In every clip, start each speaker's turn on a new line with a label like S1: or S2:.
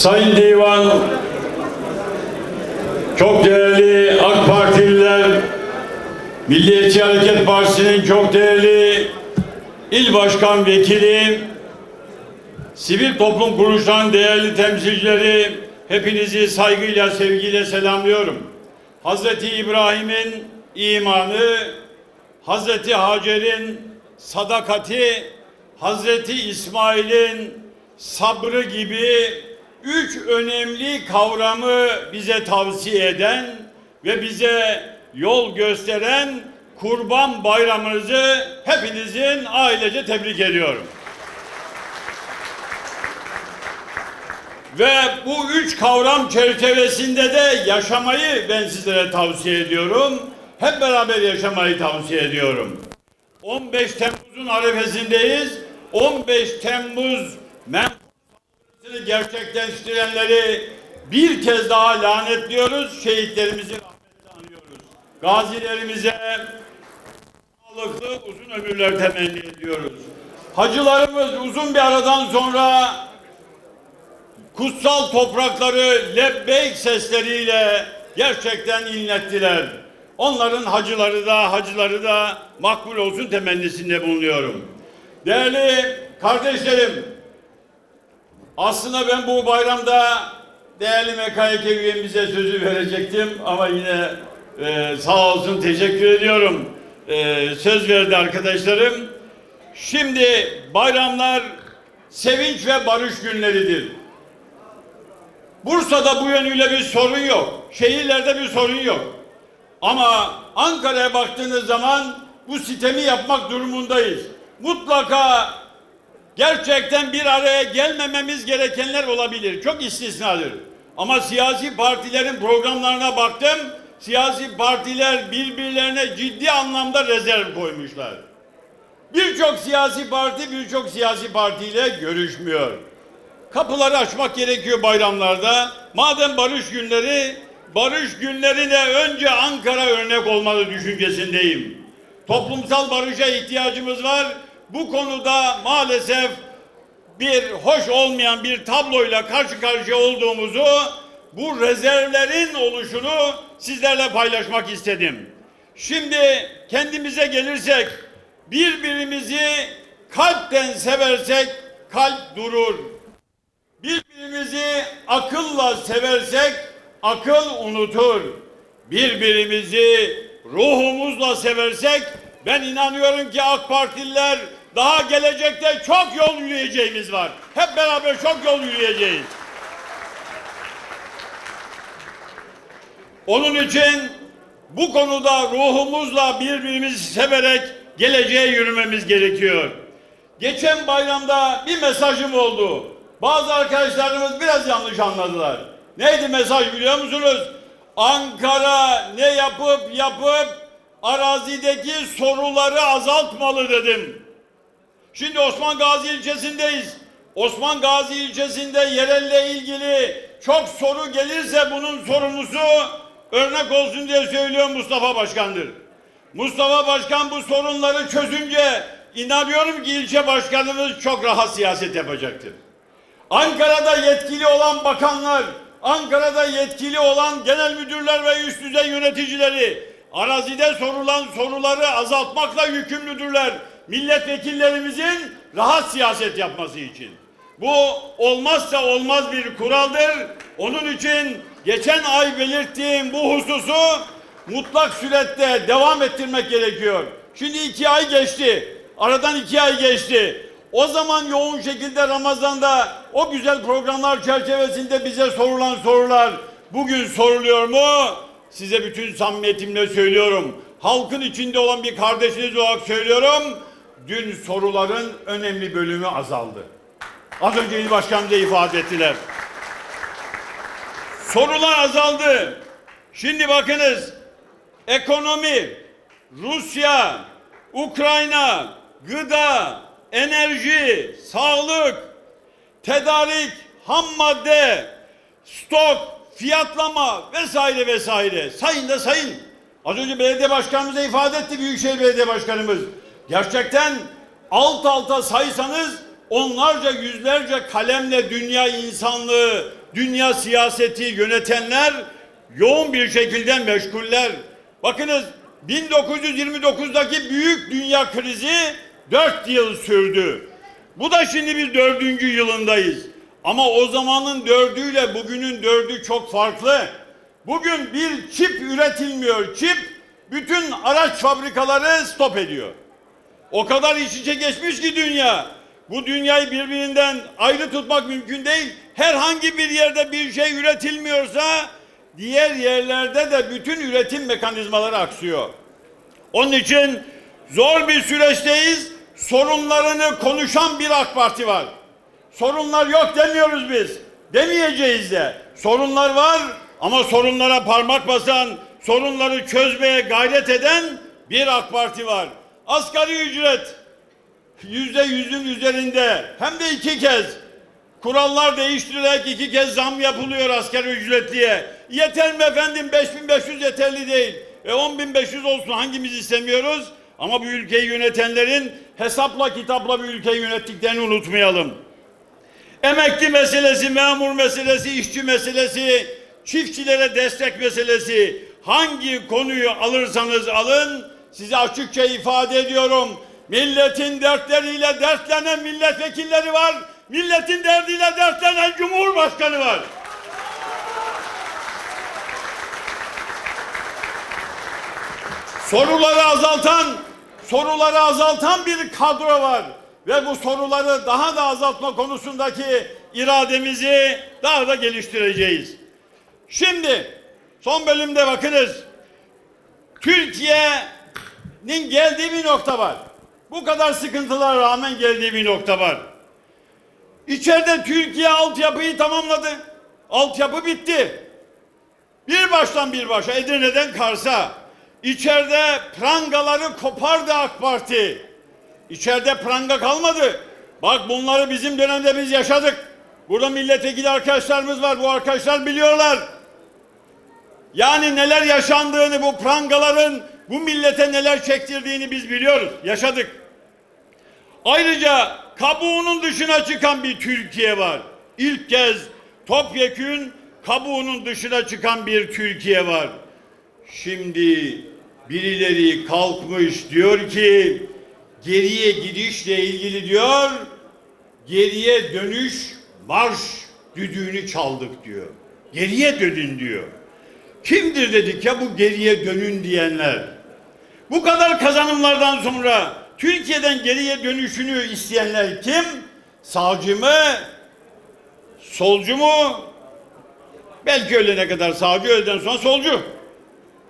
S1: Sayın Divan, çok değerli AK Partililer, Milliyetçi Hareket Partisi'nin çok değerli il başkan vekili, sivil toplum kuruluşlarının değerli temsilcileri, hepinizi saygıyla, sevgiyle selamlıyorum. Hazreti İbrahim'in imanı, Hazreti Hacer'in sadakati, Hazreti İsmail'in sabrı gibi üç önemli kavramı bize tavsiye eden ve bize yol gösteren Kurban Bayramınızı hepinizin ailece tebrik ediyorum. Ve bu üç kavram çerçevesinde de yaşamayı ben sizlere tavsiye ediyorum. Hep beraber yaşamayı tavsiye ediyorum. 15 Temmuz'un arifesindeyiz. 15 Temmuz menfaatini gerçekleştirenleri bir kez daha lanetliyoruz. Şehitlerimizi rahmetle anıyoruz. Gazilerimize sağlıklı uzun ömürler temenni ediyoruz. Hacılarımız uzun bir aradan sonra kutsal toprakları lebbeyk sesleriyle gerçekten inlettiler. Onların hacıları da hacıları da makbul olsun temennisinde bulunuyorum. Değerli kardeşlerim, aslında ben bu bayramda değerli MKYK üyemize sözü verecektim ama yine e, sağ olsun teşekkür ediyorum. E, söz verdi arkadaşlarım. Şimdi bayramlar sevinç ve barış günleridir. Bursa'da bu yönüyle bir sorun yok. Şehirlerde bir sorun yok. Ama Ankara'ya baktığınız zaman bu sitemi yapmak durumundayız. Mutlaka gerçekten bir araya gelmememiz gerekenler olabilir. Çok istisnadır. Ama siyasi partilerin programlarına baktım. Siyasi partiler birbirlerine ciddi anlamda rezerv koymuşlar. Birçok siyasi parti birçok siyasi partiyle görüşmüyor. Kapıları açmak gerekiyor bayramlarda. Madem barış günleri, barış günlerine önce Ankara örnek olmalı düşüncesindeyim. Toplumsal barışa ihtiyacımız var. Bu konuda maalesef bir hoş olmayan bir tabloyla karşı karşıya olduğumuzu, bu rezervlerin oluşunu sizlerle paylaşmak istedim. Şimdi kendimize gelirsek, birbirimizi kalpten seversek kalp durur. Birbirimizi akılla seversek akıl unutur. Birbirimizi ruhumuzla seversek ben inanıyorum ki AK Partililer daha gelecekte çok yol yürüyeceğimiz var. Hep beraber çok yol yürüyeceğiz. Onun için bu konuda ruhumuzla birbirimizi severek geleceğe yürümemiz gerekiyor. Geçen bayramda bir mesajım oldu. Bazı arkadaşlarımız biraz yanlış anladılar. Neydi mesaj biliyor musunuz? Ankara ne yapıp yapıp arazideki soruları azaltmalı dedim. Şimdi Osman Gazi ilçesindeyiz. Osman Gazi ilçesinde yerelle ilgili çok soru gelirse bunun sorumlusu örnek olsun diye söylüyorum Mustafa Başkan'dır. Mustafa Başkan bu sorunları çözünce inanıyorum ki ilçe başkanımız çok rahat siyaset yapacaktır. Ankara'da yetkili olan bakanlar, Ankara'da yetkili olan genel müdürler ve üst düzey yöneticileri arazide sorulan soruları azaltmakla yükümlüdürler. Milletvekillerimizin rahat siyaset yapması için. Bu olmazsa olmaz bir kuraldır. Onun için geçen ay belirttiğim bu hususu mutlak surette devam ettirmek gerekiyor. Şimdi iki ay geçti. Aradan iki ay geçti. O zaman yoğun şekilde Ramazan'da o güzel programlar çerçevesinde bize sorulan sorular bugün soruluyor mu? Size bütün samimiyetimle söylüyorum. Halkın içinde olan bir kardeşiniz olarak söylüyorum. Dün soruların önemli bölümü azaldı. Az önce il başkanı da ifade ettiler. Sorular azaldı. Şimdi bakınız ekonomi, Rusya, Ukrayna, gıda, enerji, sağlık, tedarik, ham madde, stok, fiyatlama vesaire vesaire. Sayın da sayın. Az önce belediye başkanımıza ifade etti Büyükşehir Belediye Başkanımız. Gerçekten alt alta saysanız onlarca yüzlerce kalemle dünya insanlığı dünya siyaseti yönetenler yoğun bir şekilde meşguller. Bakınız 1929'daki büyük dünya krizi 4 yıl sürdü. Bu da şimdi biz dördüncü yılındayız. Ama o zamanın dördüyle bugünün dördü çok farklı. Bugün bir çip üretilmiyor. Çip bütün araç fabrikaları stop ediyor. O kadar iç içe geçmiş ki dünya. Bu dünyayı birbirinden ayrı tutmak mümkün değil. Herhangi bir yerde bir şey üretilmiyorsa diğer yerlerde de bütün üretim mekanizmaları aksıyor. Onun için zor bir süreçteyiz. Sorunlarını konuşan bir AK Parti var. Sorunlar yok demiyoruz biz. Demeyeceğiz de. Sorunlar var ama sorunlara parmak basan, sorunları çözmeye gayret eden bir AK Parti var. Asgari ücret yüzde yüzün üzerinde hem de iki kez kurallar değiştirilerek iki kez zam yapılıyor asgari ücretliye. Yeter mi efendim 5500 yeterli değil. E 10500 olsun hangimiz istemiyoruz? Ama bu ülkeyi yönetenlerin hesapla kitapla bir ülkeyi yönettiklerini unutmayalım. Emekli meselesi, memur meselesi, işçi meselesi, çiftçilere destek meselesi hangi konuyu alırsanız alın size açıkça ifade ediyorum. Milletin dertleriyle dertlenen milletvekilleri var. Milletin derdiyle dertlenen cumhurbaşkanı var. Soruları azaltan, soruları azaltan bir kadro var. Ve bu soruları daha da azaltma konusundaki irademizi daha da geliştireceğiz. Şimdi son bölümde bakınız. Türkiye'nin geldiği bir nokta var. Bu kadar sıkıntılara rağmen geldiği bir nokta var. İçeride Türkiye altyapıyı tamamladı. Altyapı bitti. Bir baştan bir başa Edirne'den Kars'a. İçeride prangaları kopardı AK Parti. İçeride pranga kalmadı. Bak bunları bizim dönemde biz yaşadık. Burada milletvekili arkadaşlarımız var. Bu arkadaşlar biliyorlar. Yani neler yaşandığını bu prangaların bu millete neler çektirdiğini biz biliyoruz. Yaşadık. Ayrıca kabuğunun dışına çıkan bir Türkiye var. İlk kez topyekün kabuğunun dışına çıkan bir Türkiye var. Şimdi birileri kalkmış diyor ki geriye gidişle ilgili diyor geriye dönüş marş düdüğünü çaldık diyor. Geriye dönün diyor. Kimdir dedik ya bu geriye dönün diyenler? Bu kadar kazanımlardan sonra Türkiye'den geriye dönüşünü isteyenler kim? Sağcı mı? Solcu mu? Belki ölene kadar sağcı, öğleden sonra solcu.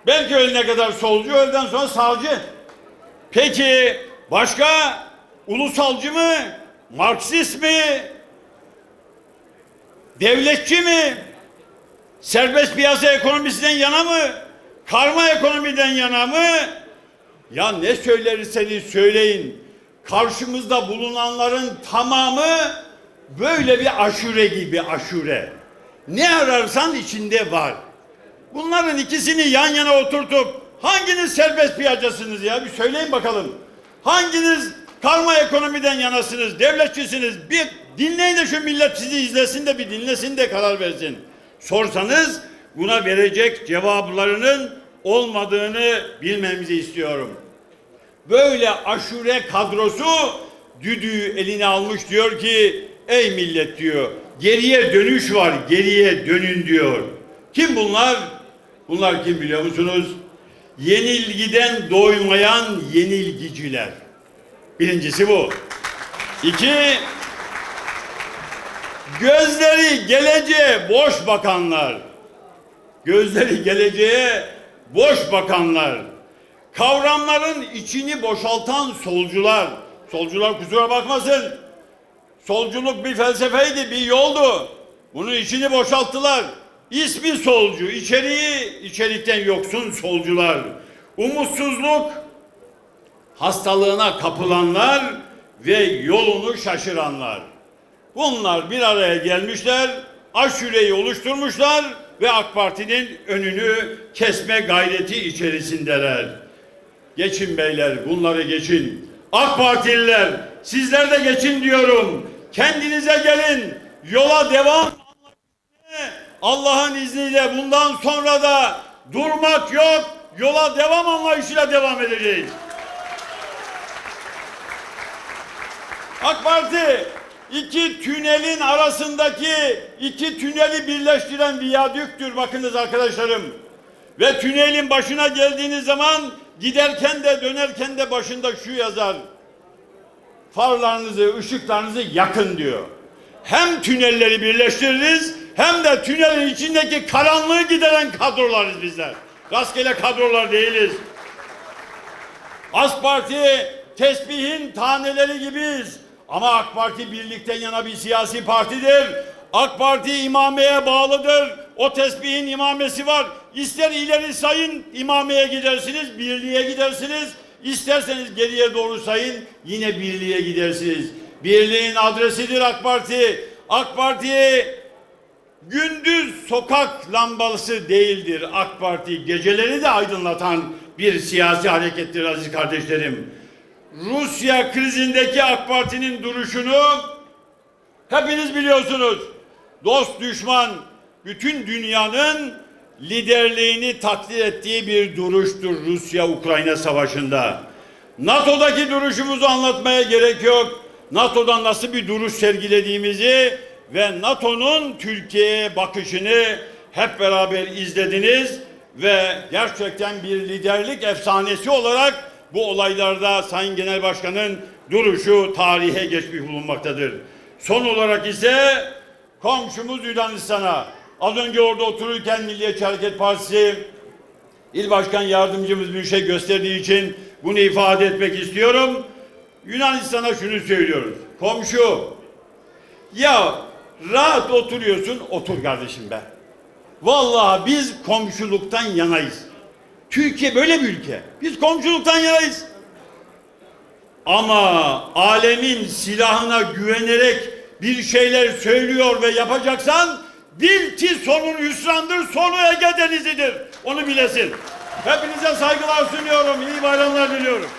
S1: Belki ölene kadar solcu, öğleden sonra sağcı. Peki başka ulusalcı mı? Marksist mi? Devletçi mi? Serbest piyasa ekonomisinden yana mı? Karma ekonomiden yana mı? Ya ne söylerseniz söyleyin. Karşımızda bulunanların tamamı böyle bir aşure gibi aşure. Ne ararsan içinde var. Bunların ikisini yan yana oturtup hanginiz serbest piyasasınız ya bir söyleyin bakalım. Hanginiz karma ekonomiden yanasınız, devletçisiniz? Bir dinleyin de şu millet sizi izlesin de bir dinlesin de karar versin. Sorsanız buna verecek cevaplarının olmadığını bilmemizi istiyorum. Böyle aşure kadrosu düdüğü eline almış diyor ki ey millet diyor geriye dönüş var geriye dönün diyor. Kim bunlar? Bunlar kim biliyor musunuz? Yenilgiden doymayan yenilgiciler. Birincisi bu. İki, gözleri geleceğe boş bakanlar. Gözleri geleceğe boş bakanlar. Kavramların içini boşaltan solcular. Solcular kusura bakmasın. Solculuk bir felsefeydi, bir yoldu. Bunun içini boşalttılar. İsmi solcu, içeriği içerikten yoksun solcular. Umutsuzluk hastalığına kapılanlar ve yolunu şaşıranlar. Bunlar bir araya gelmişler, aşureyi oluşturmuşlar ve AK Parti'nin önünü kesme gayreti içerisindeler. Geçin beyler, bunları geçin. AK Partililer, sizler de geçin diyorum. Kendinize gelin, yola devam Allah'ın izniyle bundan sonra da durmak yok, yola devam anlayışıyla devam edeceğiz. AK Parti iki tünelin arasındaki iki tüneli birleştiren viyadüktür bakınız arkadaşlarım. Ve tünelin başına geldiğiniz zaman giderken de dönerken de başında şu yazar. Farlarınızı, ışıklarınızı yakın diyor. Hem tünelleri birleştiririz hem de tünelin içindeki karanlığı gideren kadrolarız bizler. Rastgele kadrolar değiliz. AK Parti tesbihin taneleri gibiyiz. Ama AK Parti birlikten yana bir siyasi partidir. AK Parti imameye bağlıdır. O tesbihin imamesi var. İster ileri sayın imameye gidersiniz, birliğe gidersiniz. İsterseniz geriye doğru sayın yine birliğe gidersiniz. Birliğin adresidir AK Parti. AK Parti gündüz sokak lambası değildir AK Parti. Geceleri de aydınlatan bir siyasi harekettir aziz kardeşlerim. Rusya krizindeki AK Parti'nin duruşunu hepiniz biliyorsunuz. Dost düşman bütün dünyanın liderliğini takdir ettiği bir duruştur Rusya-Ukrayna savaşında. NATO'daki duruşumuzu anlatmaya gerek yok. NATO'dan nasıl bir duruş sergilediğimizi ve NATO'nun Türkiye'ye bakışını hep beraber izlediniz ve gerçekten bir liderlik efsanesi olarak bu olaylarda Sayın Genel Başkan'ın duruşu tarihe geçmiş bulunmaktadır. Son olarak ise komşumuz Yunanistan'a az önce orada otururken Milliyetçi Hareket Partisi İl Başkan Yardımcımız şey gösterdiği için bunu ifade etmek istiyorum. Yunanistan'a şunu söylüyoruz. Komşu ya rahat oturuyorsun otur kardeşim be. Vallahi biz komşuluktan yanayız. Türkiye böyle bir ülke. Biz komşuluktan yanayız. Ama alemin silahına güvenerek bir şeyler söylüyor ve yapacaksan bil ki sonun hüsrandır, sonu Ege Denizi'dir. Onu bilesin. Hepinize saygılar sunuyorum. İyi bayramlar diliyorum.